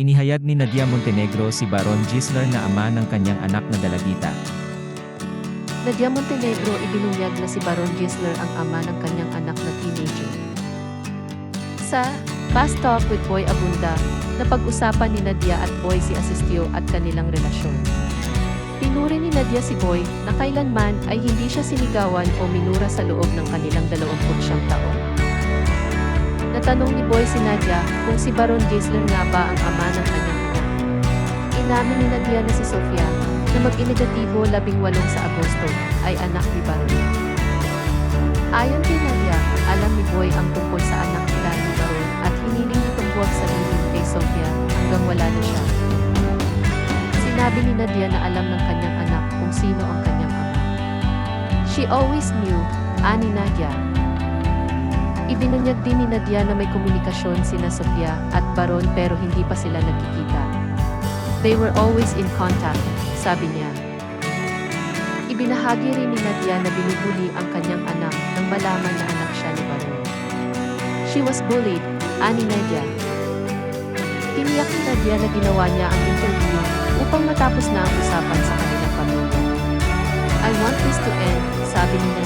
Inihayag ni Nadia Montenegro si Baron Gisler na ama ng kanyang anak na dalagita. Nadia Montenegro ibinunyag na si Baron Gisler ang ama ng kanyang anak na teenager. Sa Fast Talk with Boy Abunda, napag-usapan ni Nadia at Boy si Asistio at kanilang relasyon. Pinuri ni Nadia si Boy na kailanman ay hindi siya sinigawan o minura sa loob ng kanilang 29 taon. Natanong ni Boy si Nadia kung si Baron Gisler nga ba ang ama ng kanyang anak. Inamin ni Nadia na si Sofia na mag-inegatibo labing walong sa Agosto ay anak ni Baron. Ayon kay Nadia, alam ni Boy ang tungkol sa anak nila ni Baron at hiniling itong buwag sabihin kay Sofia hanggang wala na siya. Sinabi ni Nadia na alam ng kanyang anak kung sino ang kanyang ama. She always knew, ani Nadia. Ibinunyag din ni Nadia na may komunikasyon sina Sofia at Baron pero hindi pa sila nagkikita. They were always in contact, sabi niya. Ibinahagi rin ni Nadia na binubuli ang kanyang anak nang malaman na anak siya ni Baron. She was bullied, ani Nadia. Tiniyak ni Nadia na ginawa niya ang interview upang matapos na ang usapan sa kanilang pamilya. I want this to end, sabi ni Nadia.